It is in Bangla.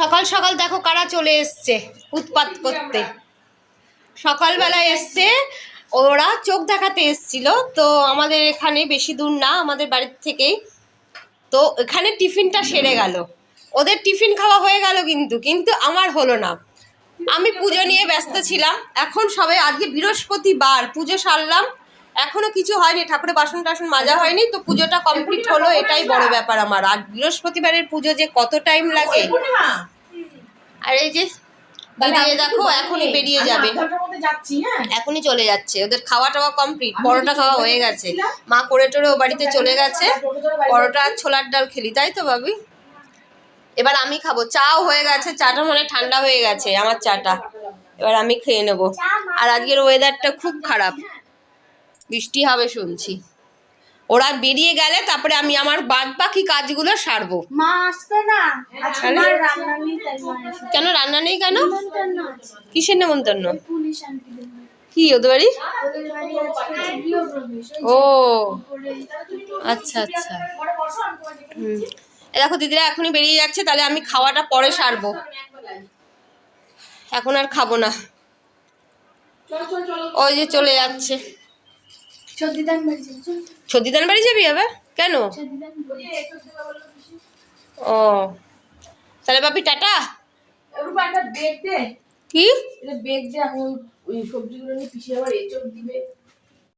সকাল সকাল দেখো কারা চলে এসছে উৎপাত করতে। সকালবেলায় এসছে, ওরা চোখ দেখাতে এসছিল, তো আমাদের এখানে বেশি দূর না, আমাদের বাড়ির থেকেই। তো এখানে টিফিনটা সেরে গেল। ওদের টিফিন খাওয়া হয়ে গেল কিন্তু কিন্তু আমার হলো না। আমি পুজো নিয়ে ব্যস্ত ছিলাম, এখন সবাই আজকে বৃহস্পতিবার, পুজো সারলাম এখনও কিছু হয়নি ঠাকুরের বাসন টাসন মাজা হয়নি তো পুজোটা কমপ্লিট হলো এটাই বড় ব্যাপার আমার। আর বৃহস্পতিবারের পুজো যে কত টাইম লাগে? আর এই যে বেরিয়ে দেখো এখনই বেরিয়ে যাবে। হ্যাঁ। এখনই চলে যাচ্ছে ওদের খাওয়া টাওয়া কমপ্লিট পরোটা খাওয়া হয়ে গেছে। মা করে টোরে ও বাড়িতে চলে গেছে। পরোটা আর ছোলার ডাল খেলি তাই তো ভাবি? এবার আমি খাব চাও হয়ে গেছে চাটা মনে ঠান্ডা হয়ে গেছে আমার চাটা। এবার আমি খেয়ে নেব। আর আজকের ওয়েদারটা খুব খারাপ। বৃষ্টি হবে শুনছি। ওরা বেরিয়ে গেলে তারপরে আমি আমার বাদ বাকি কাজগুলো সারবো। মা আসবে না? মা এসে কেন রান্না নেই কেন? কিসের নেমন্তন্ন। কি ওদের বাড়ি? ও। আচ্ছা আচ্ছা। হুম। দেখো দিদিরা এখনই বেরিয়ে যাচ্ছে তাহলে আমি খাওয়াটা পরে সারবো। এখন আর খাব না। ওই যে চলে যাচ্ছে সতীদান বাড়ি যাবে চল ছদিদান বাড়ি যাবি আবার? কেন? ও। তাহলে বাপি টাটা? কি? বেগ দে আমি ওই- সবজিগুলো নিয়ে পিছিয়ে আবার এচোর দিবে।